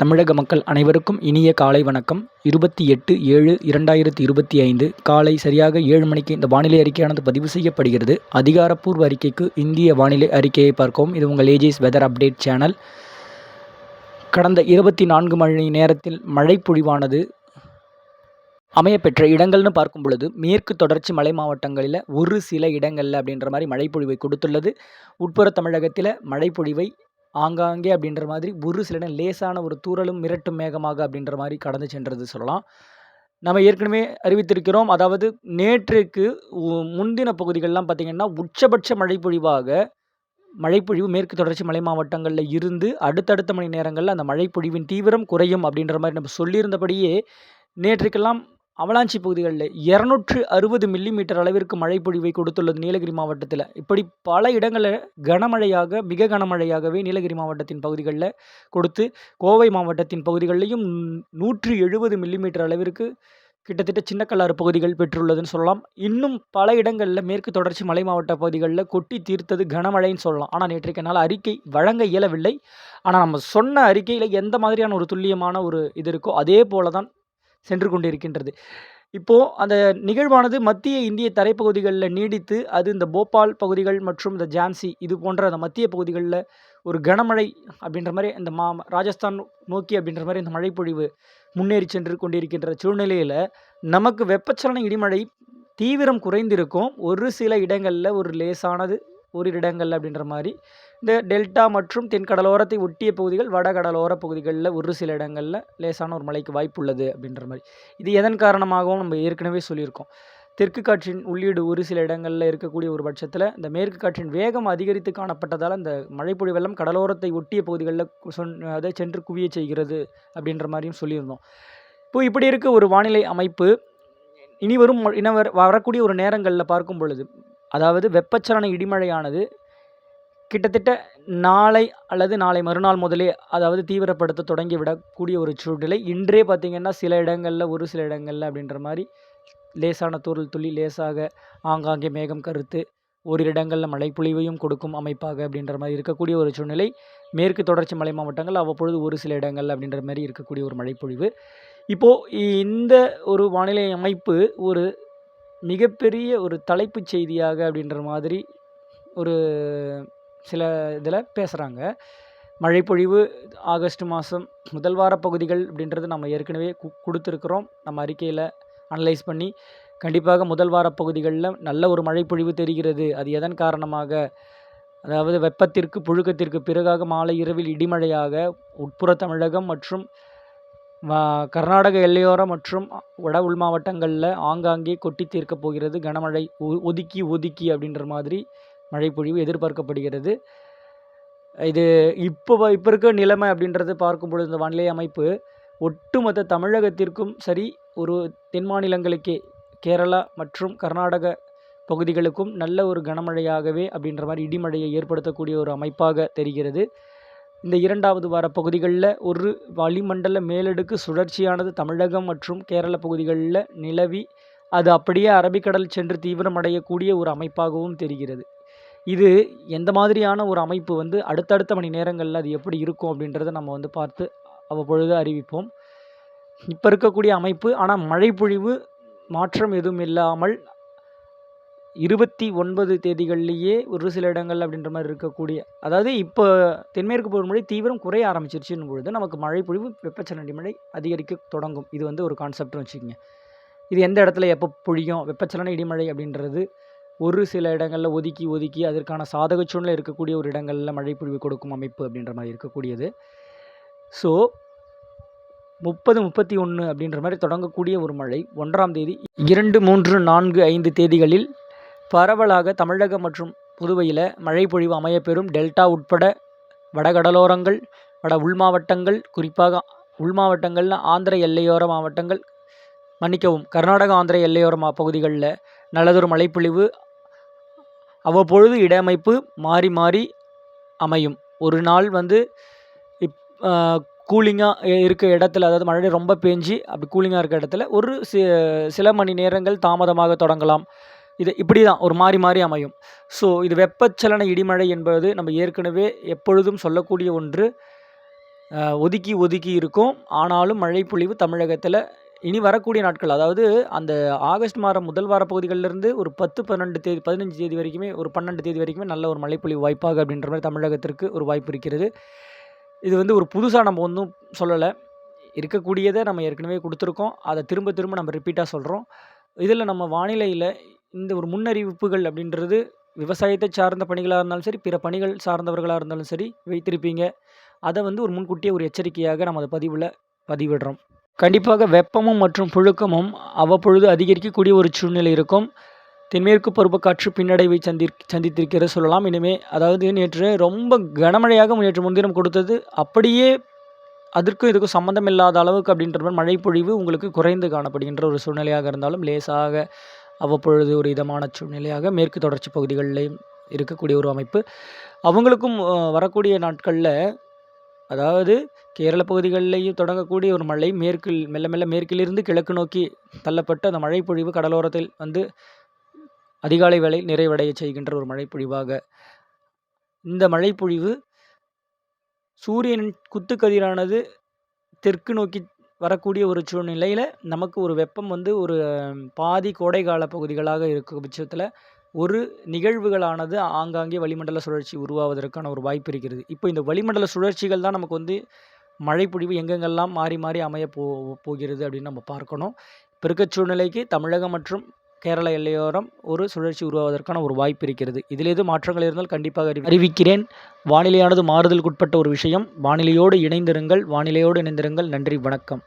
தமிழக மக்கள் அனைவருக்கும் இனிய காலை வணக்கம். இருபத்தி எட்டு ஏழு இரண்டாயிரத்தி இருபத்தி ஐந்து காலை சரியாக ஏழு மணிக்கு இந்த வானிலை அறிக்கையானது பதிவு செய்யப்படுகிறது. அதிகாரப்பூர்வ அறிக்கைக்கு இந்திய வானிலை அறிக்கையை பார்க்கவும். இது உங்கள் ஏஜிஸ் வெதர் அப்டேட் சேனல். கடந்த இருபத்தி நான்கு மணி நேரத்தில் மழை பொழிவானது அமையப்பெற்ற இடங்கள்னு பார்க்கும் பொழுது மேற்கு தொடர்ச்சி மலை மாவட்டங்களில் ஒரு சில இடங்களில் அப்படின்ற மாதிரி மழைப்பொழிவை கொடுத்துள்ளது. உட்புற தமிழகத்தில் மழைப்பொழிவை ஆங்காங்கே அப்படின்ற மாதிரி ஒரு சில இடம் லேசான ஒரு தூறலும் மிரட்டும் மேகமாக அப்படின்ற மாதிரி கடந்து சென்றது சொல்லலாம். நம்ம ஏற்கனவே அறிவித்திருக்கிறோம். அதாவது நேற்றுக்கு முன்தின பகுதிகள்லாம் பார்த்திங்கன்னா உச்சபட்ச மழைப்பொழிவாக மழைப்பொழிவு மேற்கு தொடர்ச்சி மலை மாவட்டங்களில் இருந்து அடுத்தடுத்த மணி நேரங்களில் அந்த மழைப்பொழிவின் தீவிரம் குறையும் அப்படின்ற மாதிரி நம்ம சொல்லியிருந்தபடியே நேற்றுக்கெல்லாம் அவலாஞ்சி பகுதிகளில் இரநூற்று அறுபது மில்லிமீட்டர் அளவிற்கு மழைப்பொழிவை கொடுத்துள்ளது நீலகிரி மாவட்டத்தில். இப்படி பல இடங்களில் கனமழையாக மிக கனமழையாகவே நீலகிரி மாவட்டத்தின் பகுதிகளில் கொடுத்து கோவை மாவட்டத்தின் பகுதிகளிலையும் நூற்றி எழுபது மில்லிமீட்டர் அளவிற்கு கிட்டத்தட்ட சின்னக்கல்லாறு பகுதிகள் பெற்றுள்ளதுன்னு சொல்லலாம். இன்னும் பல இடங்களில் மேற்கு தொடர்ச்சி மலை மாவட்ட பகுதிகளில் கொட்டி தீர்த்தது கனமழைன்னு சொல்லலாம். ஆனால் நேற்றைக்கு என்னால் அறிக்கை வழங்க இயலவில்லை. ஆனால் நம்ம சொன்ன அறிக்கையில் எந்த மாதிரியான ஒரு துல்லியமான ஒரு இது இருக்கோ அதே போல தான் சென்று கொண்டிருக்கின்றது. இப்போது அந்த நிகழ்வானது மத்திய இந்திய தரைப்பகுதிகளில் நீடித்து அது இந்த போபால் பகுதிகள் மற்றும் இந்த ஜான்சி இது போன்ற அந்த மத்திய பகுதிகளில் ஒரு கனமழை அப்படின்ற மாதிரி இந்த மா ராஜஸ்தான் நோக்கி அப்படின்ற மாதிரி இந்த மழைப்பொழிவு முன்னேறி சென்று கொண்டிருக்கின்ற சூழ்நிலையில் நமக்கு வெப்பச்சலன இடிமழை தீவிரம் குறைந்திருக்கும் ஒரு சில இடங்களில் ஒரு லேசானது ஒரு இடங்களில் அப்படின்ற மாதிரி. இந்த டெல்டா மற்றும் தென்கடலோரத்தை ஒட்டிய பகுதிகள் வட கடலோர பகுதிகளில் ஒரு சில இடங்களில் லேசான ஒரு மழைக்கு வாய்ப்புள்ளது அப்படின்ற மாதிரி. இது எதன் காரணமாகவும் நம்ம ஏற்கனவே சொல்லியிருக்கோம். தெற்கு காற்றின் உள்ளீடு ஒரு சில இடங்களில் இருக்கக்கூடிய ஒரு பட்சத்தில் இந்த மேற்கு காற்றின் வேகம் அதிகரித்து காணப்பட்டதால் அந்த மழைப்பொழி வெள்ளம் கடலோரத்தை ஒட்டிய பகுதிகளில் கு- சொன் அதை சென்று குவிய செய்கிறது அப்படின்ற மாதிரியும் சொல்லியிருந்தோம். இப்போ இப்படி இருக்க ஒரு வானிலை அமைப்பு இனி வரும் இன வர- வரக்கூடிய ஒரு நேரங்களில் பார்க்கும் பொழுது அதாவது வெப்பச்சலன இடிமழையானது கிட்டத்தட்ட நாளை அல்லது நாளை மறுநாள் முதலே அதாவது தீவிரப்படுத்த தொடங்கி விடக்கூடிய ஒரு சூழ்நிலை. இன்றே பார்த்திங்கன்னா சில இடங்களில் ஒரு சில இடங்களில் அப்படின்ற மாதிரி லேசான தூரல் துளி லேசாக ஆங்காங்கே மேகம் கருத்து ஒரு இடங்களில் மழைப்பொழிவையும் கொடுக்கும் அமைப்பாக அப்படின்ற மாதிரி இருக்கக்கூடிய ஒரு சூழ்நிலை. மேற்கு தொடர்ச்சி மலை மாவட்டங்கள் அவ்வப்பொழுது ஒரு சில இடங்கள் அப்படின்ற மாதிரி இருக்கக்கூடிய ஒரு மழைப்பொழிவு. இப்போது இந்த ஒரு வானிலை அமைப்பு ஒரு மிகப்பெரிய ஒரு தலைப்புச் செய்தியாக அப்படின்ற மாதிரி ஒரு சில இதில் பேசுகிறாங்க மழைப்பொழிவு ஆகஸ்ட் மாதம் முதல் வார பகுதிகள் அப்படின்றது நம்ம ஏற்கனவே கு கொடுத்துருக்குறோம். நம்ம அறிக்கையில் அனலைஸ் பண்ணி கண்டிப்பாக முதல் வார பகுதிகளில் நல்ல ஒரு மழைப்பொழிவு தெரிகிறது. அது எதன் காரணமாக? அதாவது வெப்பத்திற்கு புழுக்கத்திற்கு பிறகாக மாலை இரவில் இடிமழையாக உட்புற தமிழகம் மற்றும் கர்நாடக எல்லையோரம் மற்றும் வட உள் மாவட்டங்களில் ஆங்காங்கே கொட்டி தீர்க்கப் போகிறது கனமழை ஒ- ஒதுக்கி ஒதுக்கி அப்படின்ற மாதிரி மழைப்பொழிவு எதிர்பார்க்கப்படுகிறது. இது இப்போ இப்போ இருக்க நிலைமை அப்படின்றது பார்க்கும் பொழுது இந்த வானிலை அமைப்பு ஒட்டுமொத்த தமிழகத்திற்கும் சரி ஒரு தென் மாநிலங்களுக்கே கேரளா மற்றும் கர்நாடக பகுதிகளுக்கும் நல்ல ஒரு கனமழையாகவே அப்படின்ற மாதிரி இடிமழையை ஏற்படுத்தக்கூடிய ஒரு அமைப்பாக தெரிகிறது. இந்த இரண்டாவது வார பகுதிகளில் ஒரு வளிமண்டல மேலடுக்கு சுழற்சியானது தமிழகம் மற்றும் கேரள பகுதிகளில் நிலவி அது அப்படியே அரபிக்கடல் சென்று தீவிரமடையக்கூடிய ஒரு அமைப்பாகவும் தெரிகிறது. இது எந்த மாதிரியான ஒரு அமைப்பு வந்து அடுத்தடுத்த மணி நேரங்களில் அது எப்படி இருக்கும் அப்படின்றத நம்ம வந்து பார்த்து அவ்வப்பொழுது அறிவிப்போம். இப்போ இருக்கக்கூடிய அமைப்பு ஆனால் மழைப்பொழிவு மாற்றம் எதுவும் இல்லாமல் இருபத்தி ஒன்பது தேதிகள்லேயே ஒரு சில இடங்கள் அப்படின்ற மாதிரி இருக்கக்கூடிய அதாவது இப்போ தென்மேற்கு பருவமழை தீவிரம் குறைய ஆரம்பிச்சிருச்சுன்னு பொழுது நமக்கு மழைப்பொழிவு வெப்பச்சலன மழை அதிகரிக்க தொடங்கும். இது வந்து ஒரு கான்செப்ட்னு வச்சுக்கோங்க. இது எந்த இடத்துல எப்போ பொழியும் வெப்பச்சலன இடிமழை அப்படின்றது ஒரு சில இடங்களில் ஒதுக்கி ஒதுக்கி அதற்கான சாதக சூழ்நிலை இருக்கக்கூடிய ஒரு இடங்களில் மழைப்பொழிவு கொடுக்கும் அமைப்பு அப்படின்ற மாதிரி இருக்கக்கூடியது. ஸோ முப்பது முப்பத்தி ஒன்று அப்படின்ற மாதிரி தொடங்கக்கூடிய ஒரு மழை ஒன்றாம் தேதி இரண்டு மூன்று நான்கு ஐந்து தேதிகளில் பரவலாக தமிழகம் மற்றும் புதுவையில் மழைப்பொழிவு அமையப்பெறும் டெல்டா உட்பட வடகடலோரங்கள் வட உள் மாவட்டங்கள் குறிப்பாக உள் மாவட்டங்களில் ஆந்திர எல்லையோர மாவட்டங்கள் மன்னிக்கவும் கர்நாடக ஆந்திர எல்லையோர மா பகுதிகளில் நல்லதொரு மழைப்பொழிவு அவ்வப்பொழுது இடமைப்பு மாறி மாறி அமையும். ஒரு நாள் வந்து இப் கூலிங்காக இருக்க இடத்துல அதாவது மழை ரொம்ப பேஞ்சு அப்படி கூலிங்காக இருக்க இடத்துல ஒரு சில மணி நேரங்கள் தாமதமாக தொடங்கலாம். இது இப்படி தான் ஒரு மாறி மாறி அமையும். ஸோ இது வெப்பச்சலன இடிமழை என்பது நம்ம ஏற்கனவே எப்பொழுதும் சொல்லக்கூடிய ஒன்று. ஒதுக்கி ஒதுக்கி இருக்கும். ஆனாலும் மழை பொழிவு தமிழகத்தில் இனி வரக்கூடிய நாட்கள் அதாவது அந்த ஆகஸ்ட் மாதம் முதல் வார பகுதிகளிலிருந்து ஒரு பத்து பன்னெண்டு தேதி பதினஞ்சு தேதி வரைக்குமே ஒரு பன்னெண்டு தேதி வரைக்குமே நல்ல ஒரு மழைப்பொழிவு வாய்ப்பாக அப்படின்ற மாதிரி தமிழகத்திற்கு ஒரு வாய்ப்பு இருக்கிறது. இது வந்து ஒரு புதுசாக நம்ம ஒன்றும் சொல்லலை. இருக்கக்கூடியதை நம்ம ஏற்கனவே கொடுத்துருக்கோம். அதை திரும்ப திரும்ப நம்ம ரிப்பீட்டாக சொல்கிறோம் இதில் நம்ம வானிலையில் இந்த ஒரு முன்னறிவிப்புகள் அப்படின்றது விவசாயத்தை சார்ந்த பணிகளாக இருந்தாலும் சரி பிற பணிகள் சார்ந்தவர்களாக இருந்தாலும் சரி வைத்திருப்பீங்க. அதை வந்து ஒரு முன்கூட்டியே ஒரு எச்சரிக்கையாக நம்ம அதை பதிவில் பதிவிடுறோம். கண்டிப்பாக வெப்பமும் மற்றும் புழுக்கமும் அவ்வப்பொழுது அதிகரிக்கக்கூடிய ஒரு சூழ்நிலை இருக்கும். தென்மேற்கு பருவக்காற்று பின்னடைவை சந்தி சந்தித்திருக்கிறது சொல்லலாம். இனிமே அதாவது நேற்று ரொம்ப கனமழையாக நேற்று முன்தினம் கொடுத்தது. அப்படியே அதற்கும் இதுக்கும் சம்மந்தம் இல்லாத அளவுக்கு அப்படின்ற மாதிரி மழைப்பொழிவு உங்களுக்கு குறைந்து காணப்படுகின்ற ஒரு சூழ்நிலையாக இருந்தாலும் லேசாக அவ்வப்பொழுது ஒரு இதமான சூழ்நிலையாக மேற்கு தொடர்ச்சி பகுதிகளிலையும் இருக்கக்கூடிய ஒரு அமைப்பு. அவங்களுக்கும் வரக்கூடிய நாட்களில் அதாவது கேரள பகுதிகளிலேயும் தொடங்கக்கூடிய ஒரு மழை மேற்கில் மெல்ல மெல்ல மேற்கிலிருந்து கிழக்கு நோக்கி தள்ளப்பட்டு அந்த மழைப்பொழிவு கடலோரத்தில் வந்து அதிகாலை வேலை நிறைவடைய செய்கின்ற ஒரு மழைப்பொழிவாக இந்த மழைப்பொழிவு சூரியனின் குத்துக்கதிரானது தெற்கு நோக்கி வரக்கூடிய ஒரு சூழ்நிலையில் நமக்கு ஒரு வெப்பம் வந்து ஒரு பாதி கோடைகால பகுதிகளாக இருக்கும் பட்சத்தில் ஒரு நிகழ்வுகளானது ஆங்காங்கே வளிமண்டல சுழற்சி உருவாவதற்கான ஒரு வாய்ப்பு இருக்கிறது. இப்போ இந்த வளிமண்டல சுழற்சிகள் தான் நமக்கு வந்து மழைப்பொழிவு எங்கெங்கெல்லாம் மாறி மாறி அமைய போ போகிறது அப்படின்னு நம்ம பார்க்கணும். இப்போ இருக்க சூழ்நிலைக்கு தமிழகம் மற்றும் கேரள எல்லையோரம் ஒரு சுழற்சி உருவாவதற்கான ஒரு வாய்ப்பு இருக்கிறது. இதில் எது மாற்றங்கள் இருந்தால் கண்டிப்பாக அறிவி அறிவிக்கிறேன். வானிலையானது மாறுதலுக்குட்பட்ட ஒரு விஷயம். வானிலையோடு இணைந்திருங்கள். வானிலையோடு இணைந்திருங்கள். நன்றி. வணக்கம்.